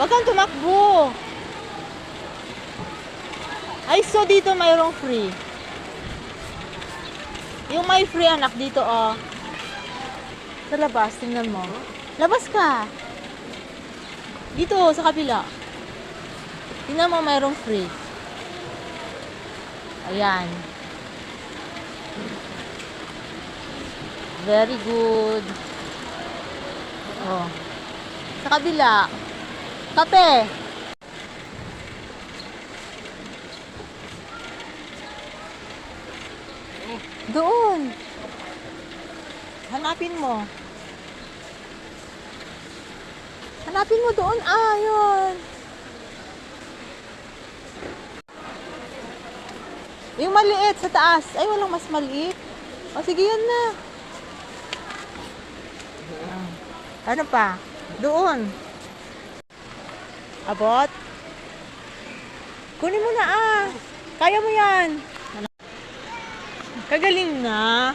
Huwag kang tumakbo. Ay, so dito mayroong free. Yung may free anak dito, oh. Sa labas, tingnan mo. Labas ka. Dito, sa kabila. Tingnan mo, mayroong free. Ayan. Very good. Oh. Sa kabila. Kape. Doon. Hanapin mo. Hanapin mo doon. Ah, yun. Yung maliit sa taas. Ay, walang mas maliit. O, sige, yan na. Ano pa? Doon. Abot. Kunin mo na ah. Kaya mo yan. Kagaling na.